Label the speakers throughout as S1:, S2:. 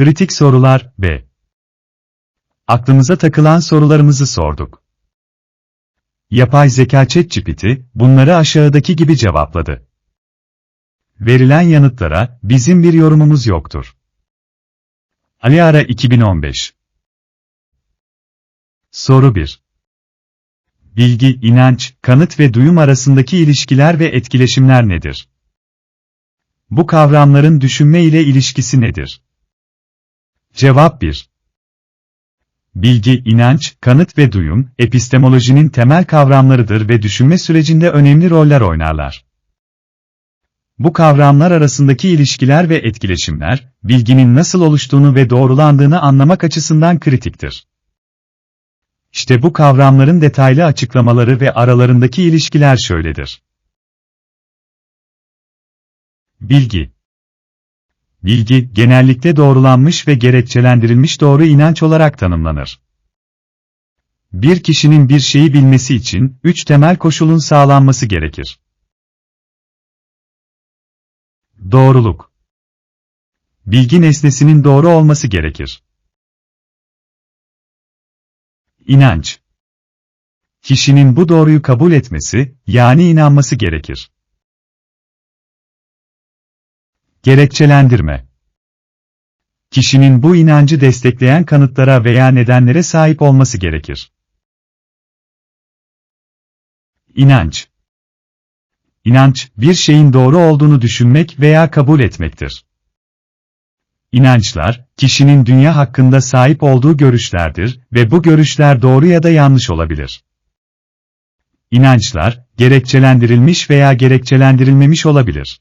S1: Kritik sorular B. Aklımıza takılan sorularımızı sorduk. Yapay zeka ChatGPT bunları aşağıdaki gibi cevapladı. Verilen yanıtlara bizim bir yorumumuz yoktur. Ali Ara 2015 Soru 1 Bilgi, inanç, kanıt ve duyum arasındaki ilişkiler ve etkileşimler nedir? Bu kavramların düşünme ile ilişkisi nedir? Cevap 1 Bilgi, inanç, kanıt ve duyum, epistemolojinin temel kavramlarıdır ve düşünme sürecinde önemli roller oynarlar. Bu kavramlar arasındaki ilişkiler ve etkileşimler, bilginin nasıl oluştuğunu ve doğrulandığını anlamak açısından kritiktir. İşte bu kavramların detaylı açıklamaları ve aralarındaki ilişkiler şöyledir. Bilgi Bilgi, genellikle doğrulanmış ve gerekçelendirilmiş doğru inanç olarak tanımlanır. Bir kişinin bir şeyi bilmesi için, üç temel koşulun sağlanması gerekir. Doğruluk Bilgi nesnesinin doğru olması gerekir. İnanç Kişinin bu doğruyu kabul etmesi, yani inanması gerekir. Gerekçelendirme Kişinin bu inancı destekleyen kanıtlara veya nedenlere sahip olması gerekir. İnanç İnanç, bir şeyin doğru olduğunu düşünmek veya kabul etmektir. İnançlar, kişinin dünya hakkında sahip olduğu görüşlerdir ve bu görüşler doğru ya da yanlış olabilir. İnançlar, gerekçelendirilmiş veya gerekçelendirilmemiş olabilir.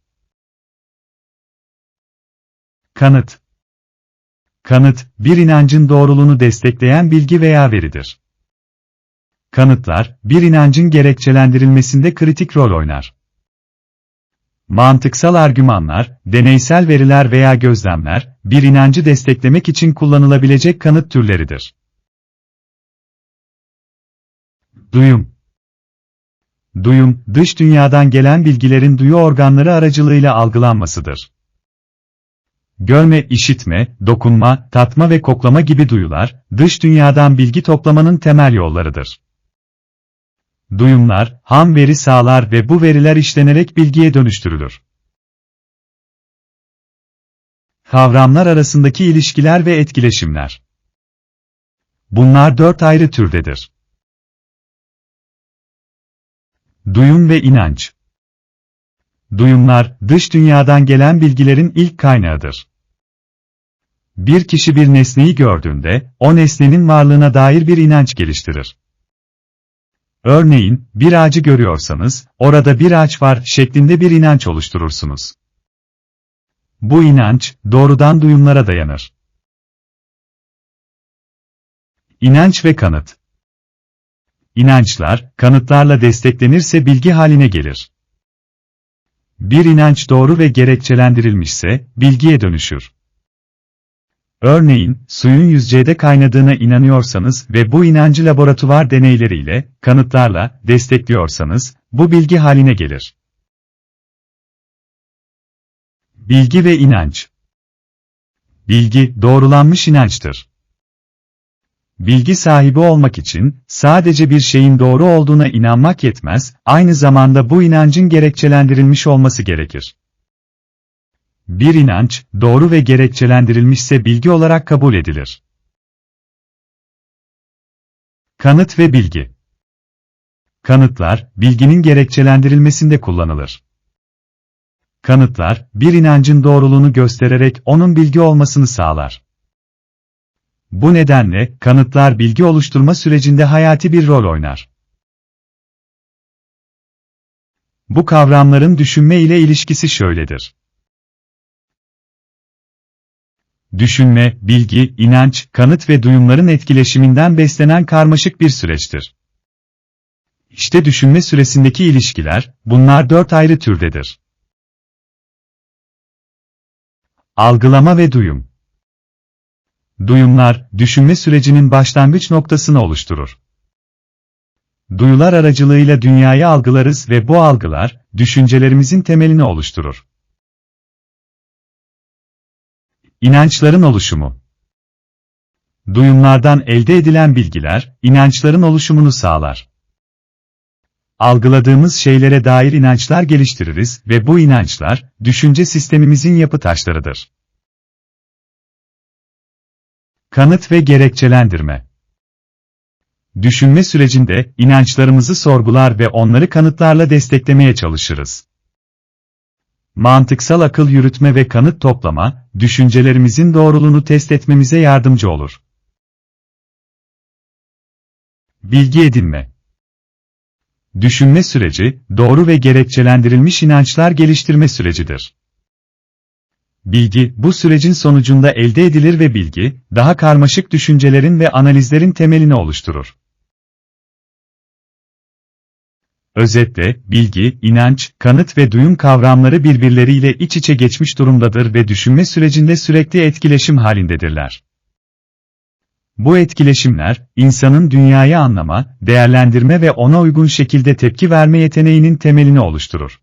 S1: Kanıt Kanıt, bir inancın doğruluğunu destekleyen bilgi veya veridir. Kanıtlar, bir inancın gerekçelendirilmesinde kritik rol oynar. Mantıksal argümanlar, deneysel veriler veya gözlemler, bir inancı desteklemek için kullanılabilecek kanıt türleridir. Duyum Duyum, dış dünyadan gelen bilgilerin duyu organları aracılığıyla algılanmasıdır. Görme, işitme, dokunma, tatma ve koklama gibi duyular, dış dünyadan bilgi toplamanın temel yollarıdır. Duyumlar, ham veri sağlar ve bu veriler işlenerek bilgiye dönüştürülür. Kavramlar arasındaki ilişkiler ve etkileşimler. Bunlar dört ayrı türdedir. Duyum ve inanç. Duyumlar, dış dünyadan gelen bilgilerin ilk kaynağıdır. Bir kişi bir nesneyi gördüğünde, o nesnenin varlığına dair bir inanç geliştirir. Örneğin, bir ağacı görüyorsanız, orada bir ağaç var şeklinde bir inanç oluşturursunuz. Bu inanç, doğrudan duyumlara dayanır. İnanç ve kanıt İnançlar, kanıtlarla desteklenirse bilgi haline gelir. Bir inanç doğru ve gerekçelendirilmişse, bilgiye dönüşür. Örneğin, suyun yüzeyde kaynadığına inanıyorsanız ve bu inancı laboratuvar deneyleriyle, kanıtlarla, destekliyorsanız, bu bilgi haline gelir. Bilgi ve inanç Bilgi, doğrulanmış inançtır. Bilgi sahibi olmak için, sadece bir şeyin doğru olduğuna inanmak yetmez, aynı zamanda bu inancın gerekçelendirilmiş olması gerekir. Bir inanç, doğru ve gerekçelendirilmişse bilgi olarak kabul edilir. Kanıt ve bilgi Kanıtlar, bilginin gerekçelendirilmesinde kullanılır. Kanıtlar, bir inancın doğruluğunu göstererek onun bilgi olmasını sağlar. Bu nedenle, kanıtlar bilgi oluşturma sürecinde hayati bir rol oynar. Bu kavramların düşünme ile ilişkisi şöyledir. Düşünme, bilgi, inanç, kanıt ve duyumların etkileşiminden beslenen karmaşık bir süreçtir. İşte düşünme süresindeki ilişkiler, bunlar dört ayrı türdedir. Algılama ve duyum Duyumlar, düşünme sürecinin başlangıç noktasını oluşturur. Duyular aracılığıyla dünyayı algılarız ve bu algılar, düşüncelerimizin temelini oluşturur. İnançların oluşumu. Duyumlardan elde edilen bilgiler, inançların oluşumunu sağlar. Algıladığımız şeylere dair inançlar geliştiririz ve bu inançlar, düşünce sistemimizin yapı taşlarıdır. Kanıt ve gerekçelendirme Düşünme sürecinde, inançlarımızı sorgular ve onları kanıtlarla desteklemeye çalışırız. Mantıksal akıl yürütme ve kanıt toplama, düşüncelerimizin doğruluğunu test etmemize yardımcı olur. Bilgi edinme Düşünme süreci, doğru ve gerekçelendirilmiş inançlar geliştirme sürecidir. Bilgi, bu sürecin sonucunda elde edilir ve bilgi, daha karmaşık düşüncelerin ve analizlerin temelini oluşturur. Özetle, bilgi, inanç, kanıt ve duyum kavramları birbirleriyle iç içe geçmiş durumdadır ve düşünme sürecinde sürekli etkileşim halindedirler. Bu etkileşimler, insanın dünyayı anlama, değerlendirme ve ona uygun şekilde tepki verme yeteneğinin temelini oluşturur.